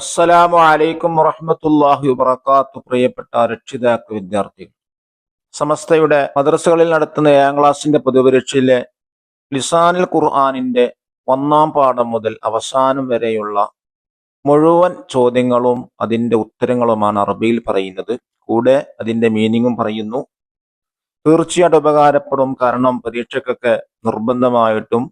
അസ്സലാമു അലൈക്കും വറഹ്മത്തുള്ളാഹി വബറകാത്തു. പ്രിയപ്പെട്ട രക്ഷിതാക്കൾ വിദ്യാർത്ഥികൾ. സമസ്തയുടെ മദ്രസകളിൽ നടത്തുന്ന ഏഴാം ക്ലാസ്സിന്റെ പൊതുപരീക്ഷയിലെ ലിസാനിൽ ഖുർആാനിന്റെ ഒന്നാം പാഠം മുതൽ അവസാനം വരെയുള്ള മുഴുവൻ ചോദ്യങ്ങളും അതിന്റെ ഉത്തരങ്ങളുമാണ് അറബിയിൽ പറയുന്നത്. കൂടെ അതിന്റെ മീനിങ്ങും പറയുന്നു. തീർച്ചയായിട്ടും ഉപകാരപ്പെടും. കാരണം പരീക്ഷയ്ക്കൊക്കെ നിർബന്ധമായിട്ടും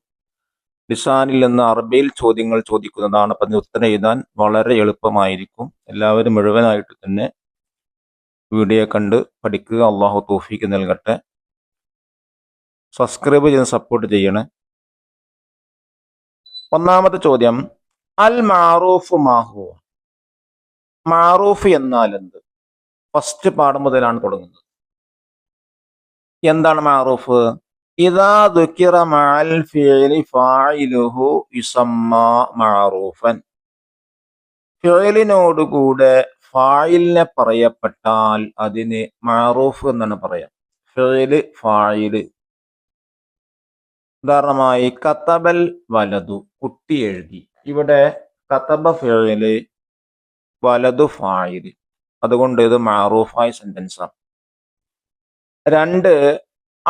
ലിസാനിൽ നിന്ന് അറബിയിൽ ചോദ്യങ്ങൾ ചോദിക്കുന്നതാണ് അപ്പം ഉത്തരം എഴുതാൻ വളരെ എളുപ്പമായിരിക്കും. എല്ലാവരും മുഴുവനായിട്ട് തന്നെ വീഡിയോ കണ്ട് പഠിക്കുക. അള്ളാഹു തോഫിക്ക് നൽകട്ടെ. സബ്സ്ക്രൈബ് ചെയ്ത് സപ്പോർട്ട് ചെയ്യണേ. ഒന്നാമത്തെ ചോദ്യം അൽ മാറൂഫ് മാഹു മാറൂഫ് എന്നാൽ എന്ത്? ഫസ്റ്റ് പാഠം മുതലാണ് തുടങ്ങുന്നത്. എന്താണ് മാറൂഫ്? ഇതാ മഅറൂഫൻ. ഫായിലിനെ പറയപ്പെട്ടാൽ അതിന് മഅറൂഫ് എന്നാണ് പറയാം. ഫിഅൽ ഫായിൽ ഉദാഹരണമായി കത്തബൽ വലതു കുട്ടി എഴുതി. ഇവിടെ കത്തബ ഫിഅൽ വലതു ഫായിൽ അതുകൊണ്ട് ഇത് മഅറൂഫായ സെന്റൻസാണ് രണ്ട്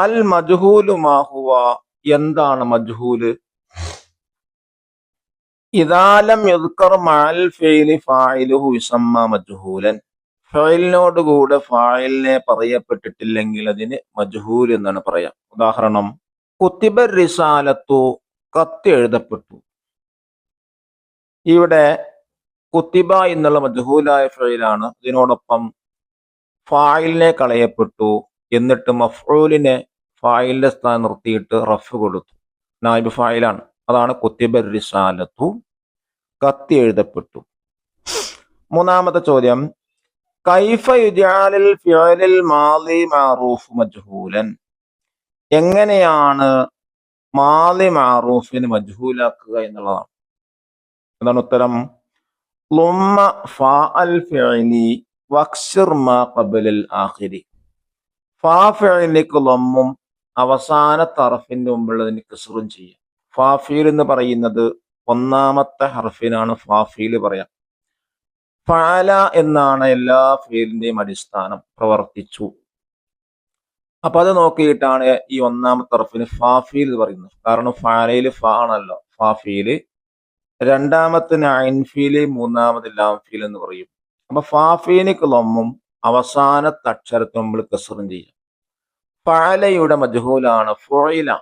അൽ മജ്ഹൂലു മാഹുവ എന്താണ് മജ്ഹൂൽ? ഇദാലം യുദ്ക്കർ മഅൽ ഫെയിലി ഫായിലുഹു യുസമ്മ മജ്ഹൂലൻ. ഫയലിനോട് കൂടെ ഫായിലിനെ പറയപ്പെട്ടിട്ടില്ലെങ്കിൽ അതിന് മജ്ഹൂൽ എന്നാണ് പറയാം. ഉദാഹരണം കുത്തിബർ റിസാലത്തു കത്ത് എഴുതപ്പെട്ടു. ഇവിടെ കുത്തിബ എന്നുള്ള മജ്ഹൂലായ ഫയലാണ് ഇതിനോടൊപ്പം ഫായിലിനെ കളയപ്പെട്ടു. എന്നിട്ട് മഫ്ഊലിനെ ഫായിലിന്റെ സ്ഥാനം നിർത്തിയിട്ട് റഫ് കൊടുത്തു. നായിബ് ഫായിലാണ്. അതാണ് കുത്തിബർ റിസാലത്തു. കത്തി എഴുതപ്പെട്ടു. മൂന്നാമത്തെ ചോദ്യം. കൈഫ മാറൂഫ് മജ്ഹൂലൻ? എങ്ങനെയാണ് മാലി മാറൂഫിന് മജ്ഹൂലാക്കുക എന്നുള്ളതാണ്. എന്താണ് ഉത്തരം? ലുമ്മ ഫാ അൽ ഫിഅലി വക്സിർ മാ ഖബലിൽ ആഖിരി. ഫാഫിലേക്ക് ലൊമ്മും അവസാന തറഫിന്റെ മുമ്പുള്ളതിന് കിസറും ചെയ്യാം. ഫാഫീൽ എന്ന് പറയുന്നത് ഒന്നാമത്തെ ഹർഫിനാണ് ഫാഫീൽ പറയാം. ഫാല എന്നാണ് എല്ലാ ഫീലിന്റെയും അടിസ്ഥാനം. പ്രവർത്തിച്ചു. അപ്പൊ അത് നോക്കിയിട്ടാണ് ഈ ഒന്നാമത്തെ ഹർഫിന് ഫാഫീൽ പറയുന്നത്. കാരണം ഫാലയിൽ ഫാ ആണല്ലോ. ഫാഫീൽ രണ്ടാമത്തിന് നൈൻഫീൽ മൂന്നാമത് ലാംഫീൽ എന്ന് പറയും. അപ്പൊ ഫാഫീനിക്ക് ലൊമ്മും അവസാനത്തെ അക്ഷരത്തെ നമ്മൾ കസറും ചെയ്യും. ഫാലയുടെ മജ്ഹൂലാണ് ഫോയില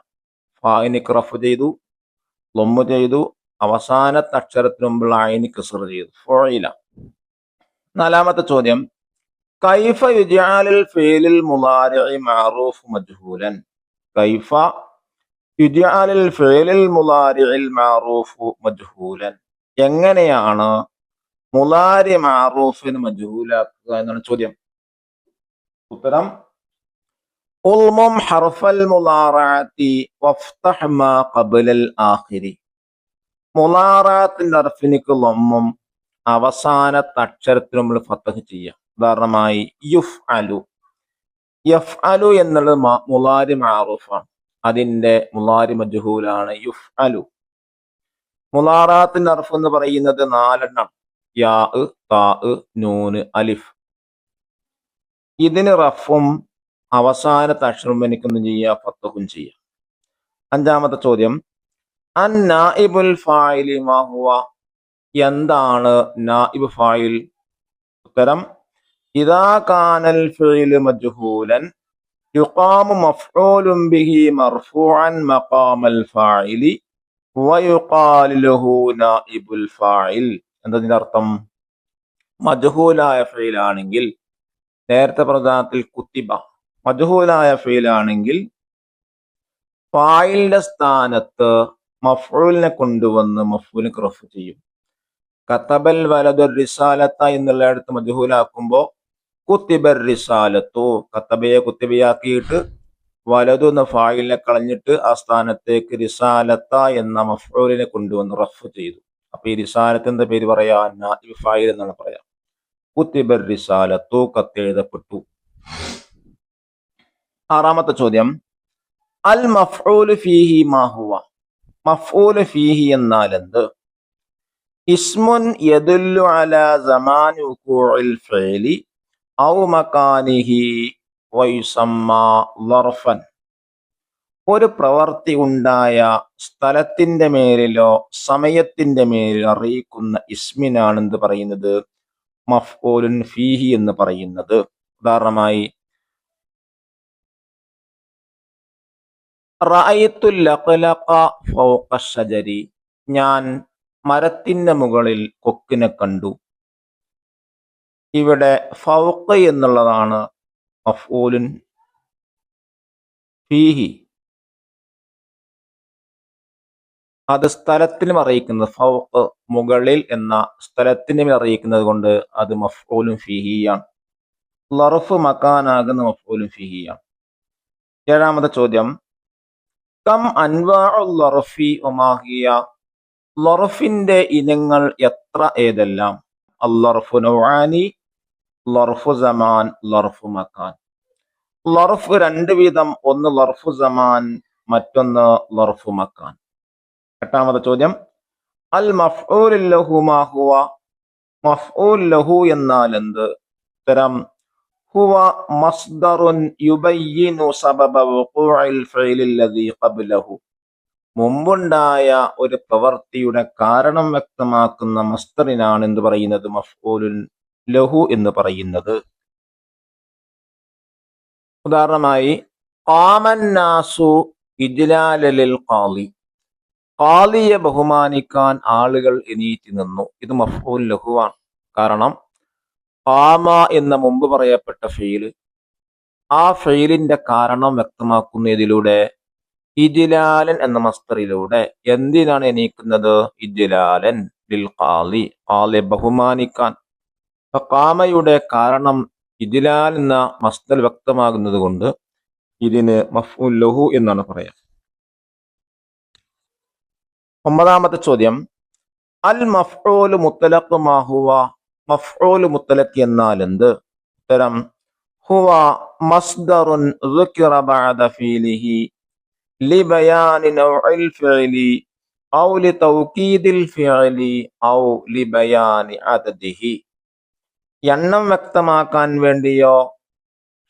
ഫായിനിക്ക് റഫ് ചെയ്തു ലൊമ്മു ചെയ്തു അവസാനത്തെ അക്ഷരത്തിന് മുമ്പുള്ള അയിന് കസർ ചെയ്തു. ഫോയില നാലാമത്തെ ചോദ്യം. കൈഫ യുജാലിൽ ഫേലിൽ മുലാരി മാറൂഫ് മജ്ഹൂലൻ. കൈഫ യുജാലിൽ ഫേലിൽ മുലാരിൽ മാറൂഫ് മജ്ഹൂലൻ. എങ്ങനെയാണ് മുലാരി മാറൂഫിന് മജൂലാക്കുക എന്നാണ് ചോദ്യം. ഉത്തരം ഉൽമും ഹർഫൽ മുലാറാത്തി വഫ്തഹ് മാ ഖബലൽ ആഖിരി. മുലാറാത്തിന്റെ അർഫിനിക്ക് ലൊമ്മും അവസാനത്തെ അക്ഷരത്തിൽ നമ്മൾ ഫത്തഹ് ചെയ്യാം. ഉദാഹരണമായി യുഫ് അലു യഫ് അലു എന്നുള്ളത് മുലാരി മാറൂഫാണ്. അതിന്റെ മുലാരി മജുഹൂലാണ് യുഫ് അലു മുലാറാത്തിന്റെ അർഫ് എന്ന് പറയുന്നത് നാലെണ്ണം. യാ താ നൂന് അലിഫ്. ഇതിന് റഫും അവസാനത്തെ അക്ഷരം എനിക്കൊന്നും ചെയ്യുക ഫത്തഹും ചെയ്യാം. അഞ്ചാമത്തെ ചോദ്യം. അൻ നായിബുൽ ഫായിലി മാഹുവ എന്താണ് നായിബ് ഫായിൽ? ഉത്തരം. ഇതാ കാനൽ ഫിഇൽ മജ്ഹൂലൻ يقام മഫ്ഊലുൻ ബിഹി مرفوعا مقام ഫായിലി ويقال له നായിബുൽ ഫായിൽ. എന്നതിന്റെ അർത്ഥം മജഹൂലായ ഫെയിലാണെങ്കിൽ നേരത്തെ പ്രധാനത്തിൽ കുത്തിബ. മജഹൂലായ ഫെയിലാണെങ്കിൽ ഫായിലിന്റെ സ്ഥാനത്ത് മഫ്ഊലിനെ കൊണ്ടുവന്ന് മഫ്ഊലിന് റഫ് ചെയ്യും. കത്തബൽ വലതു റിസാലത്ത എന്നുള്ളിടത്ത് മജ്ഹൂലാക്കുമ്പോ കുത്തിബർ റിസാലത്തു കത്തബയെ കുത്തിബയാക്കിയിട്ട് വലതു എന്ന ഫായിലിനെ കളഞ്ഞിട്ട് ആ സ്ഥാനത്തേക്ക് റിസാലത്ത എന്ന മഫ്ഊലിനെ കൊണ്ടുവന്ന് റഫ് ചെയ്തു. അപ്പൊ ഈ റിസാലത്തിന്റെ പേര് പറയാ? നായിബ് എന്നാണ് പറയാം. കുത്തിബർ റിസാലത്തു കത്തെഴുതപ്പെട്ടു ആറാമത്തെ ചോദ്യം. അൽ മഫ്ഊൽ ഫീഹി മാഹുവ മഫ്ഊൽ ഫീഹി എന്നാൽ എന്ത്? ഇസ്മുൻ യദുല്ലു അല സമാൻ ഉഖൂഇൽ ഫഅലി ഔ മകാനിഹി വയുസമ്മ ലർഫൻ ഒരു പ്രവർത്തി ഉണ്ടായ സ്ഥലത്തിന്റെ മേലിലോ സമയത്തിന്റെ മേലിലോ അറിയിക്കുന്ന ഇസ്മിനാണ് എന്ത് പറയുന്നത് മഫ്ഊലുൻ ഫീഹി എന്ന് പറയുന്നത്. ഉദാഹരണമായി ഷജരി ഞാൻ മരത്തിന്റെ മുകളിൽ കൊക്കിനെ കണ്ടു. ഇവിടെ ഫൗഖ് എന്നുള്ളതാണ് മഫ്ഊലുൻ ഫീഹി. അത് സ്ഥലത്തിനും അറിയിക്കുന്നത്. ഫൗഖ് മുകളിൽ എന്ന സ്ഥലത്തിനും അറിയിക്കുന്നത് കൊണ്ട് അത് മഫ്ഊലും ഫിഹിയാണ്. ലറഫ് മക്കാനാകുന്ന മഫ്ഊലും ഫിഹിയാണ്. ഏഴാമത്തെ ചോദ്യം. കം അൻവാഉൽ ലറഫി ഒമാഹിയ ലറഫിന്റെ ഇനങ്ങൾ എത്ര ഏതെല്ലാം? അല്ലറഫു നൗആനി ലറഫു സമാൻ ലറഫു മക്കാൻ. ലറഫ് രണ്ട് വിധം ഒന്ന് ലറഫു സമാൻ മറ്റൊന്ന് ലറഫു മക്കാൻ. എട്ടാമത്തെ ചോദ്യം. അൽ മഫ്ഊൽ ലഹു മാ ഹുവ? മഫ്ഊൽ ലഹു എന്നാൽ എന്ത്? ഉത്തരം ഹുവ മസ്ദറുൻ യുബയ്യിനു സബബ വുഖൂഇൽ ഖബ്ലഹു. മുമ്പുണ്ടായ ഒരു പ്രവൃത്തിയുടെ കാരണം വ്യക്തമാക്കുന്ന മസ്തറിനാണ് എന്ന് പറയുന്നത്? മഫ്ഊലുൻ ലഹു എന്ന് പറയുന്നത്. ഉദാഹരണമായി ഖാമന്നാസു ഇജ്ലാലലിൽ ഖാളി ഖാലിയെ ബഹുമാനിക്കാൻ ആളുകൾ എണീറ്റ് നിന്നു. ഇത് മഫ്ഊൽ ലഹുവാണ് കാരണം ഖാമ എന്ന മുമ്പ് പറയപ്പെട്ട ഫെയിൽ ആ ഫെയിലിന്റെ കാരണം വ്യക്തമാക്കുന്നതിലൂടെ ഇജ്ലാലൻ എന്ന മസ്തറിലൂടെ എന്തിനാണ് എണീക്കുന്നത്? ഇജ്ലാലൻ ലിൽ ഖാലി ഖാലിയെ ബഹുമാനിക്കാൻ. ഖാമയുടെ കാരണം ഇജ്ലാൽ എന്ന മസ്തൽ വ്യക്തമാകുന്നത് കൊണ്ട് ഇതിന് മഫ്ഊൽ ലഹു എന്നാണ് പറയാ. ഒമ്പതാമത്തെ ചോദ്യം അൽ മഫ്ഊല് മുത്തലഖ് മാഹുവ മഫ്ഊല് മുത്തലഖ് എന്നാൽ എന്ത് ഉത്തരം ഹുവ മസ്ദറുൻ ذكر بعد فعله لبيان نوع الفعل أو لتوكيد الفعل أو لبيان عدده എണ്ണം വ്യക്തമാക്കാൻ വേണ്ടിയോ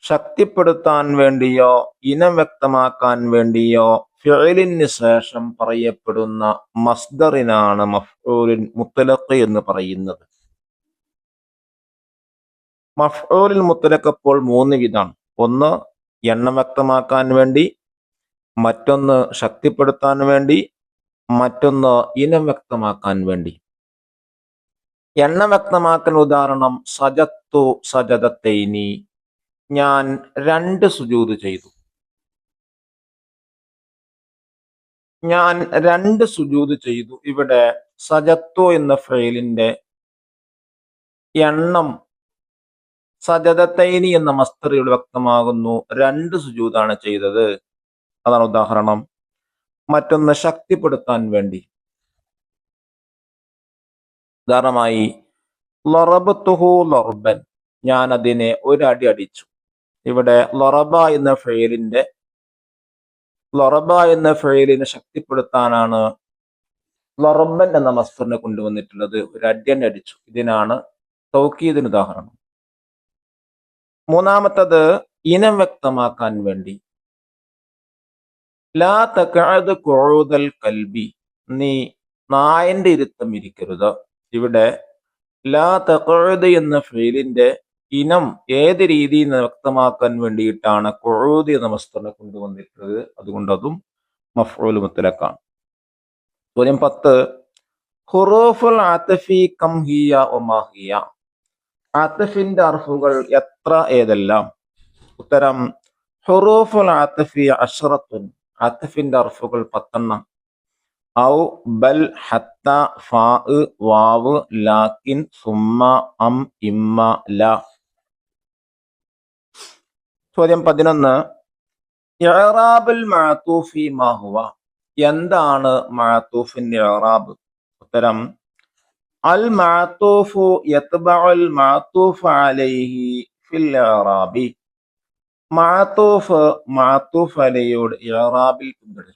ശക്തിപ്പെടുത്താൻ വേണ്ടിയോ ഇനം വ്യക്തമാക്കാൻ വേണ്ടിയോ ഫിഅലിന് ശേഷം പറയപ്പെടുന്ന മസ്ദറിനാണ് മഫ്ഊലിൻ മുത്തലഖ് എന്ന് പറയുന്നത്. മഫ്ഊലിൻ മുത്തലഖ് അപ്പോൾ മൂന്ന് വിധാണ് ഒന്ന് എണ്ണം വ്യക്തമാക്കാൻ വേണ്ടി. മറ്റൊന്ന് ശക്തിപ്പെടുത്താൻ വേണ്ടി. മറ്റൊന്ന് ഇനം വ്യക്തമാക്കാൻ വേണ്ടി. എണ്ണം വ്യക്തമാക്കൽ ഉദാഹരണം സജത്തു സജതത്തൈനി ഞാൻ രണ്ട് സുജൂത് ചെയ്തു. ഞാൻ രണ്ട് സുജൂത് ചെയ്തു. ഇവിടെ സജത്തു എന്ന ഫെയിലിന്റെ എണ്ണം സജതത്തൈനി എന്ന മസ്തറിയുടെ വ്യക്തമാകുന്നു. രണ്ട് സുജൂതാണ് ചെയ്തത്. അതാണ് ഉദാഹരണം. മറ്റൊന്ന് ശക്തിപ്പെടുത്താൻ വേണ്ടി. ഉദാഹരണമായി ലൊറബത്തുഹു ലർബൻ. ഞാൻ അതിനെ ഒരടി അടിച്ചു. ഇവിടെ ലൊറബ എന്ന ഫെയിലിന്റെ ലൊറബ എന്ന ഫെയിലിനെ ശക്തിപ്പെടുത്താനാണ് ലൊറബൻ എന്ന മസ്തറിനെ കൊണ്ടുവന്നിട്ടുള്ളത്. ഒരു അഡ്യൻ അടിച്ചു. ഇതിനാണ് തൗക്കീദിന് ഉദാഹരണം. മൂന്നാമത്തത് ഇനം വ്യക്തമാക്കാൻ വേണ്ടി. ലാ തക്കഅദ് കൊഴുതൽ കൽബി. നീ നായന്റെ ഇരുത്തം ഇരിക്കരുത്. ഇവിടെ ലാ തക്കഅദ് എന്ന ഫെയിലിന്റെ ഇനം ഏത് രീതിയിൽ വ്യക്തമാക്കാൻ വേണ്ടിയിട്ടാണ് കൊഴുതി എന്ന മസ്തറിനെ കൊണ്ടുവന്നിട്ടുള്ളത്? അതുകൊണ്ട് അതും മഫ്ഊൽ മുത്തലക്കാണ് ചോദ്യം പത്ത്. ഹുറൂഫുൽ ആത്തഫി കം ഹിയ ഒമാഹിയ ആത്തഫിന്റെ അർഫുകൾ എത്ര ഏതെല്ലാം? ഉത്തരം ഹുറൂഫുൽ ആത്തഫി അഷ്റത്തുൻ ആത്തഫിന്റെ അർഫുകൾ പത്തെണ്ണം. ഔ ബൽ ഹത്ത ഫാ വാവ് ലാക്കിൻ സുമ്മ അം ഇമ്മ ല. ചോദ്യം പതിനൊന്ന്. ഇറാബുൽ മഅത്തൂഫി മാഹുവ എന്താണ് മഅത്തൂഫിന്റെ ഇറാബ് ഉത്തരം അൽ മഅത്തൂഫു യത്ബഉൽ മഅത്തൂഫ് അലൈഹി ഫിൽ ഇറാബി മഅത്തൂഫ് മഅത്തൂഫ് അലൈയോട് ഇറാബിൽ പിന്തുടരും.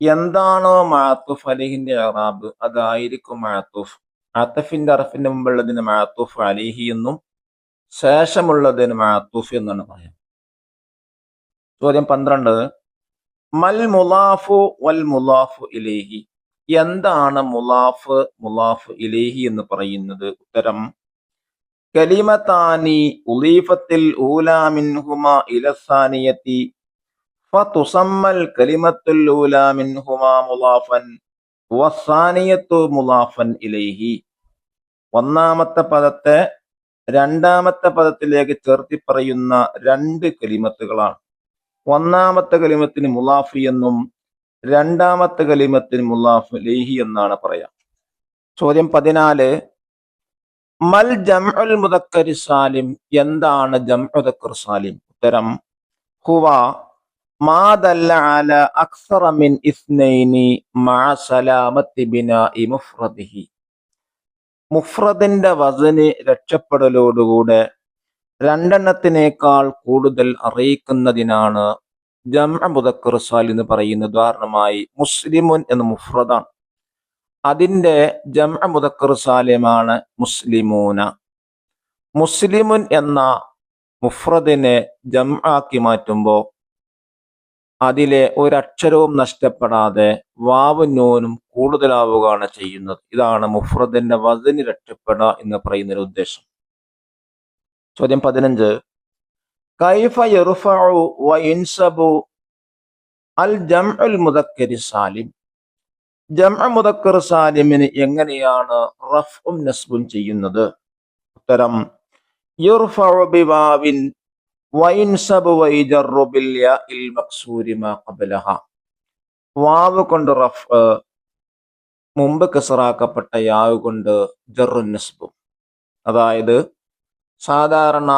എന്താണോ മാത്തുഫ് അലിഹിന്റെ അറാബ് അതായിരിക്കും മാത്തുഫ് അത്തഫിന്റെ അറഫിന്റെ മുമ്പുള്ളതിന് മാത്തുഫ് അലിഹി എന്നും ശേഷമുള്ളതിന് മാത്തുഫ് എന്നാണ് പറയാം. ചോദ്യം പന്ത്രണ്ട്. മൽ മുലാഫു വൽ മുലാഫു ഇലേഹി. എന്താണ് മുലാഫ് മുലാഫ് ഇലേഹി എന്ന് പറയുന്നത്? ഉത്തരം കലിമത്താനി ഉലീഫത്തിൽ ഊലാമിൻഹുമ ഇലസാനിയത്തി ഫതുസമ്മൽ കലിമത്തുൽ ഊലാമിൻഹുമ മുലാഫൻ. വസാനിയത്തു മുലാഫൻ ഇലൈഹി. ഒന്നാമത്തെ പദത്തെ രണ്ടാമത്തെ പദത്തിലേക്ക് ചേർത്തി പറയുന്ന രണ്ട് കലിമത്തുകളാണ്. ഒന്നാമത്തെ കലിമത്തിന് മുലാഫി എന്നും രണ്ടാമത്തെ കലിമത്തിന് മുലാഫ് ലേഹി എന്നാണ് പറയാം. ചോദ്യം പതിനാല് മൽ ജംഉൽ മുദക്കരി സാലിം എന്താണ് ജംഉദക്കർ സാലിം? ഉത്തരം ഹുവ മാതല്ല അല അക്സറ മിൻ ഇസ്നൈനി മാ സലാമത്തി ബിനാഇ മുഫ്രദിഹി മുഫ്രദിന്റെ വസന് രക്ഷപ്പെടലോടുകൂടെ രണ്ടെണ്ണത്തിനേക്കാൾ കൂടുതൽ അറിയിക്കുന്നതിനാണ് ജംഅ മുദക്കർ സാൽ എന്ന് പറയുന്ന ഉദാഹരണമായി മുസ്ലിമുൻ എന്ന മുഫ്രദാണ്. അതിന്റെ ജംഅ മുദക്കർ സാലിമാണ് മുസ്ലിമൂന. മുസ്ലിമുൻ എന്ന മുഫ്രദിനെ ജംആക്കി മാറ്റുമ്പോൾ അതിലെ ഒരക്ഷരവും നഷ്ടപ്പെടാതെ വാവും നൂനും കൂടുതലാവുകയാണ് ചെയ്യുന്നത്. ഇതാണ് മുഫ്രദിന്റെ വസന് രക്ഷപ്പെടുക എന്ന് പറയുന്ന ഒരു ഉദ്ദേശം. ചോദ്യം പതിനഞ്ച്. കൈഫ യുൻസബു അൽ മുദക്കരി സാലിം. ജം മുദക്കർ സാലിമിന് എങ്ങനെയാണ് റഫും നസ്ബും ചെയ്യുന്നത്? ഉത്തരം ബിവാവിൻ വാവ് കൊണ്ട് റഫ് മുമ്പ് കസറാക്കപ്പെട്ട യാവ് കൊണ്ട് ജറു നസ്ബും. അതായത് സാധാരണ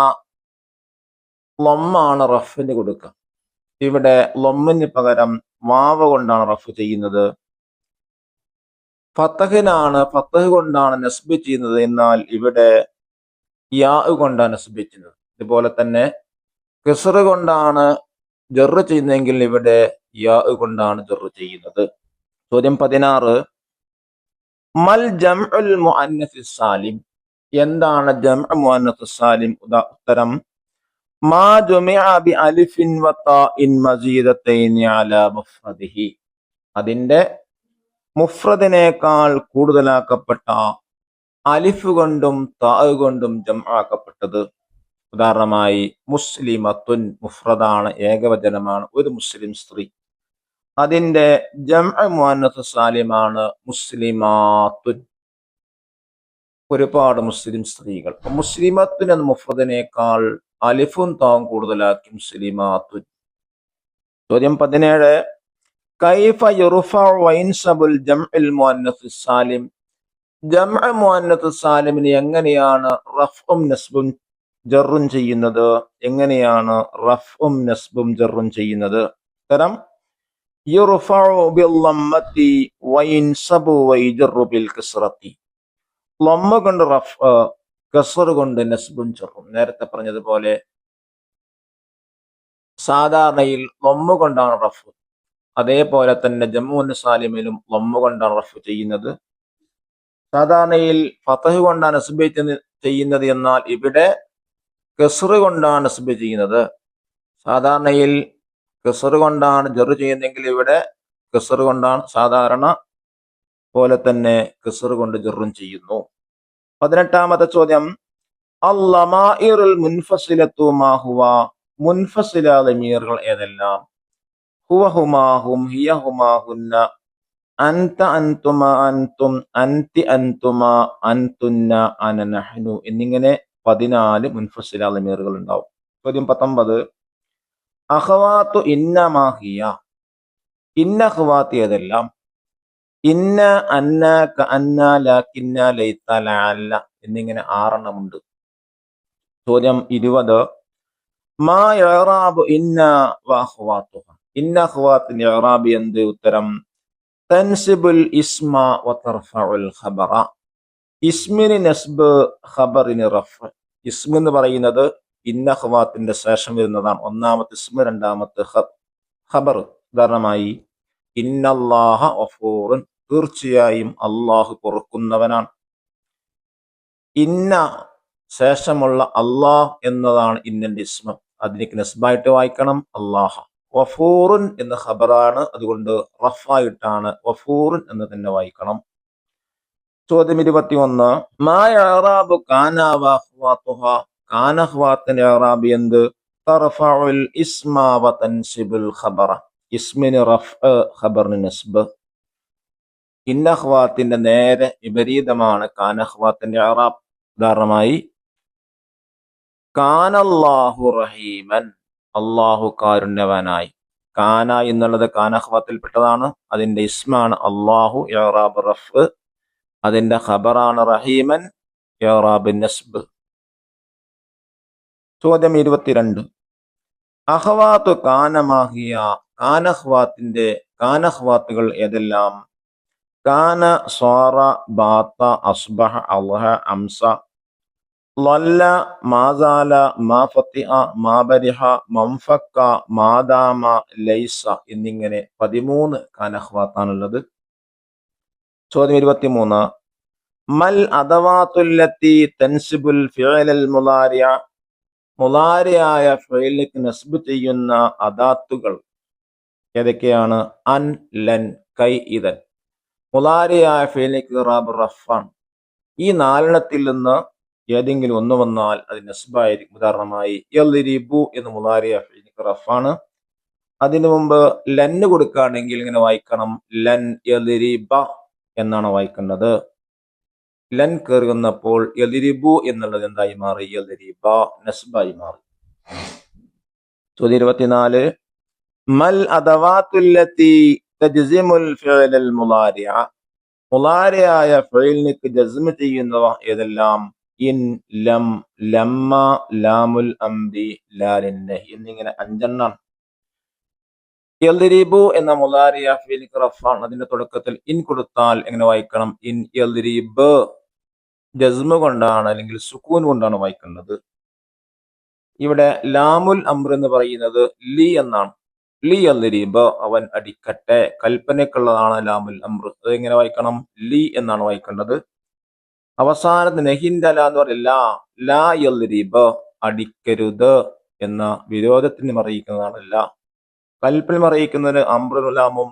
ലൊമ്മാണ് റഫിന് കൊടുക്കുക. ഇവിടെ ലൊമ്മിന് പകരം വാവ് കൊണ്ടാണ് റഫ് ചെയ്യുന്നത്. ഫത്തഹിനാണ് ഫത്തഹ് കൊണ്ടാണ് നസ്ബ് ചെയ്യുന്നത്. എന്നാൽ ഇവിടെ യാ കൊണ്ടാണ് നസ്ബ് ചെയ്യുന്നത്. ഇതുപോലെ തന്നെ കിസറ് കൊണ്ടാണ് ജെറു ചെയ്യുന്നതെങ്കിൽ ഇവിടെ യാ കൊണ്ടാണ് ജെറു ചെയ്യുന്നത്. ചോദ്യം പതിനാറ്. മൽ ജംഉൽ മുഅന്നസ് സാലിം. എന്താണ് ജംഉ മുഅന്നസ് സാലിം? ഉത്തരം. മാ ബി അലിഫിൻ അലാ മുഫ്രദിഹി. അതിന്റെ മുഫ്രദിനേക്കാൾ കൂടുതലാക്കപ്പെട്ട അലിഫ് കൊണ്ടും താ കൊണ്ടും ജംആക്കപ്പെട്ടത് ഉദാഹരണമായി മുസ്ലിമത്തുൻ മുഫ്രദാണ് ഏകവചനമാണ് ഒരു മുസ്ലിം സ്ത്രീ. അതിന്റെ ജം മുഅന്നസ് സാലിമാണ് മുസ്ലിമാത്തുൻ. ഒരുപാട് മുസ്ലിം സ്ത്രീകൾ. മുസ്ലിമത്തുൻ എന്ന മുഫ്രദിനേക്കാൾ അലിഫും താവും കൂടുതലാക്കി മുസ്ലിമാത്തുൻ. ചോദ്യം പതിനേഴ് കൈഫ വൈൻസബുൽ ജംഉൽ മുഅന്നസ് സാലിം? ജംഅ മുഅന്നസ് സാലിമിന് എങ്ങനെയാണ് റഫും നസ്ബും ജറും ചെയ്യുന്നത്? എങ്ങനെയാണ് റഫും നസ്ബും ജറും ചെയ്യുന്നത്? കാരണം റഫ് നസ്ബും നേരത്തെ പറഞ്ഞതുപോലെ സാധാരണയിൽ ലൊമ്മ കൊണ്ടാണ് റഫ്. അതേപോലെ തന്നെ ജമ്മു സാലിമിലും ലൊമ്മ കൊണ്ടാണ് റഫ് ചെയ്യുന്നത്. സാധാരണയിൽ ഫതഹ് കൊണ്ടാണ് നസ്ബ് ചെയ്യുന്നത് എന്നാൽ ഇവിടെ കസർ കൊണ്ടാണ് നസ്ബ് ചെയ്യുന്നത്. സാധാരണയിൽ കെസറ് കൊണ്ടാണ് ജറു ചെയ്യുന്നതെങ്കിൽ ഇവിടെ കെസറ് കൊണ്ടാണ് സാധാരണ പോലെ തന്നെ കെസറ് കൊണ്ട് ജറും ചെയ്യുന്നു. പതിനെട്ടാമത്തെ ചോദ്യം. അല്ലമാഇറുൽ മുൻഫസിലത്തു മാഹുവ മുൻഫസില ലമീറുകൾ ഏതെല്ലാം? ഹുവ ഹുമാഹും ഹിയ ഹുമാഹുന്ന അൻത അൻതുമ അൻതും അൻതി അൻതുമ അൻതുന്ന അനനഹ്നു എന്നിങ്ങനെ പതിനാല് മുൻഫസില ലമീറുകൾ ഉണ്ടാവും ചോദ്യം പത്തൊമ്പത്. അഹ്വാത്തു ഇന്ന മാഹിയ ഇന്ന അഹ്വാത്ത് ഏതെല്ലാം? ഇന്ന അന്ന ക അന്ന ലാക്കിന്ന ലൈത്ത ലഅല്ല എന്നിങ്ങനെ ആറെണ്ണമുണ്ട്. ചോദ്യം ഇരുപത്. മാ ഇറാബ് ഇന്ന വാഹ്വാത്തു ഇന്ന അഖ്വാത്തിന്റെ ഇറാബ് എന്ത് ഉത്തരം? തൻസിബുൽ ഇസ്മ വതർഫഉൽ ഖബറ. ഇസ്മിന് നസ്ബ് ഖബറിന് റഫ് ഇസ്മ എന്ന് പറയുന്നത് ഇന്ന ഖവാത്തിന്റെ ശേഷം വരുന്നതാണ്. ഒന്നാമത്തെ ഇസ്മ രണ്ടാമത്തെ ഖബർ. ഉദാഹരണമായി ഇന്നല്ലാഹ വഫൂറുൻ തീർച്ചയായും അള്ളാഹു പൊറുക്കുന്നവനാണ്. ഇന്ന ശേഷമുള്ള അള്ളാഹ് എന്നതാണ് ഇന്നന്റെ ഇസ്മ. അതിലേക്ക് നസ്ബായിട്ട് വായിക്കണം. അള്ളാഹ വഫൂറുൻ എന്ന ഖബറാണ്. അതുകൊണ്ട് റഫായിട്ടാണ് വഫൂറുൻ എന്ന് തന്നെ വായിക്കണം. ചോദ്യം ഇരുപത്തി ഒന്ന് മാറാബ് കാനഹ്വാത്തിന്റെ അറാബ് എന്ത്? റഫ് ഇന്നഹ്വാത്തിന്റെ നേരെ വിപരീതമാണ് കാനഹ്വാത്തിന്റെ അറാബ് ഉദാഹരണമായി കാനല്ലാഹു റഹീമൻ. അള്ളാഹു കാരുണ്യവാനായി. കാന എന്നുള്ളത് കാനഹ്വാത്തിൽപ്പെട്ടതാണ് അതിന്റെ ഇസ്മാണ് അള്ളാഹു റഫ് അതിന്റെ ഖബറാണ് റഹീമൻ. യോറാബിൻ നസ്ബ്. ചോദ്യം ഇരുപത്തിരണ്ട്. അഹ്വാത്ത് കാനമാഹിയ കാനഹ്വാത്തിന്റെ കാനഹ്വാത്തുകൾ ഏതെല്ലാം? കാന സ്വാറ ബാത്ത അസ്ബഹ അൽഹ അംസ. ലല്ല മാസാല മാ മാബരിഹ മംഫക്ക മാദാമ ലൈസ എന്നിങ്ങനെ പതിമൂന്ന് കാനഹ്വാത്താണുള്ളത്. ചോദ്യം ഇരുപത്തിമൂന്ന്. മൽ അദവാത്തുല്ലത്തി തൻസിബുൽ മുലാരിയ? മുലാരിയായ നസ്ബ് ചെയ്യുന്ന അദാത്തുകൾ ഏതൊക്കെയാണ്? അൻ ലൻ കൈ ഇതൻ. മുലാരിയായ ഫെയിലിക്ക് റാബ് റഫാൻ. ഈ നാലെണ്ണത്തിൽ നിന്ന് ഏതെങ്കിലും ഒന്ന് വന്നാൽ അത് നസ്ബായിരിക്കും. ഉദാഹരണമായി എൽബു എന്ന് മുലാരിയ ഫെയിലിക്ക് റഫാണ്. അതിനു മുമ്പ് ലന്ന് കൊടുക്കുകയാണെങ്കിൽ ഇങ്ങനെ വായിക്കണം. ലൻ യൽരിബ എന്നാണ് വായിക്കേണ്ടത്? ലൻ കയറി വന്നപ്പോൾ യലിരിബു എന്നുള്ളത് എന്തായി മാറി? യലിരിബ നസ്ബായി മാറി. ചോദ്യം ഇരുപത്തിനാല്. മൽ അദവാത്തുല്ലത്തി തജ്സിമുൽ ഫിഅലൽ മുലാരിഅ? മുലാരിയായ ഫെയിലിനിക്ക് ജസ്മ ചെയ്യുന്നവ ഏതെല്ലാം? ഇൻ ലം ലമ്മ ലാമുൽ അംബി ലാലിൻ എന്നിങ്ങനെ അഞ്ചെണ്ണം യൽരിബു എന്ന മുലാരിയ ഫീലിക് റഫാൻ അതിന്റെ തുടക്കത്തിൽ ഇൻ കൊടുത്താൽ എങ്ങനെ വായിക്കണം? ഇൻ യൽദിരീബ് ജസ്മ കൊണ്ടാണ് അല്ലെങ്കിൽ സുക്കൂൻ കൊണ്ടാണ് വായിക്കേണ്ടത്. ഇവിടെ ലാമുൽ അംർ എന്ന് പറയുന്നത് ലി എന്നാണ്. ലി യൽരിബ് അവൻ അടിക്കട്ടെ. കൽപ്പനയ്ക്കുള്ളതാണ് ലാമുൽ അംർ അത് എങ്ങനെ വായിക്കണം? ലി എന്നാണ് വായിക്കേണ്ടത്. അവസാനത്ത് നെഹിന്റെ ല എന്ന് പറയുന്നത് ലാ. ലാ യൽദിരീബ് അടിക്കരുത് എന്ന വിരോധത്തിന് അറിയിക്കുന്നതാണ് ലാ. കൽപ്പന അറിയിക്കുന്നതിന് അമ്രുലാമും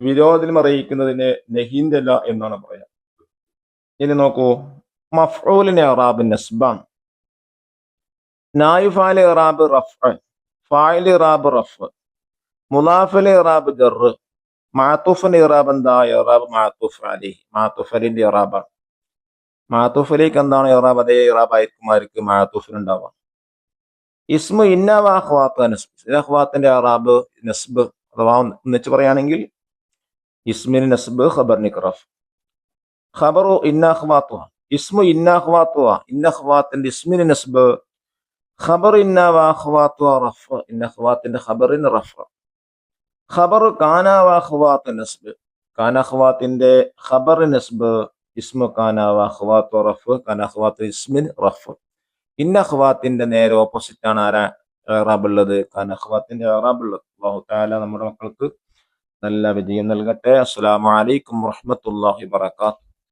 വിരോധനം അറിയിക്കുന്നതിന് നെഹിന്തല എന്നാണ് പറയാം. ഇനി നോക്കൂ. മഫ്ഊലിന് ഇറാബ് നസ്ബാൻ നായുഫാലി ഇറാബ് റഫ് ഫായിലി ഇറാബ് റഫ് മുലാഫലി ഇറാബ് ജർ മാത്തുഫിന് ഇറാബ് എന്താ? ഇറാബ് മാത്തുഫ് അലി മാത്തുഫലിന്റെ ഇറാബാണ്. മാത്തുഫലിക്ക് എന്താണ് ഇറാബ്? അതേ ഇറാബ് ആയിരിക്കും ആയിരിക്കും ഉണ്ടാവാം. ഇസ്മു ഇന്നവാഹ്വാത്ത് നസ്ബ്. ഇന്നഹ്വാത്തിന്റെ അറാബ് നസ്ബ് അഥവാ ഒന്നിച്ച് പറയുകയാണെങ്കിൽ ഇസ്മിന് നസ്ബ് ഖബർ നിക്റഫ് ഖബറു ഇന്നഹ്വാത്തുഹ ഇസ്മു ഇന്നഹ്വാത്തുഹ ഇന്നഹ്വാത്തിന്റെ ഇസ്മിന് നസ്ബ്. ഖബർ ഇന്നവാഹ്വാത്തുഹ റഫ് ഇന്നഹ്വാത്തിന്റെ ഖബറിന് റഫ് ഖബർ കാനാവാഹ്വാത്ത് നസ്ബ്. കാനഹ്വാത്തിന്റെ ഖബർ നസ്ബ്. ഇസ്മു കാനാവാഹ്വാത്തു റഫ് കാനഹ്വാത്ത് ഇസ്മിൻ റഫ് ഇന്ന അഖ്വാത്തിന്റെ നേരെ ഓപ്പോസിറ്റ് ആണ് ആരാ? ഏറാബുള്ളത് കാരണം അഖ്വാത്തിന്റെ ഏറാബുള്ളത് അള്ളാഹു താല നമ്മുടെ മക്കൾക്ക് നല്ല വിജയം നൽകട്ടെ. അസ്സലാമു അലൈക്കും വറഹ്മത്തുള്ളാഹി വബറകാതുഹു.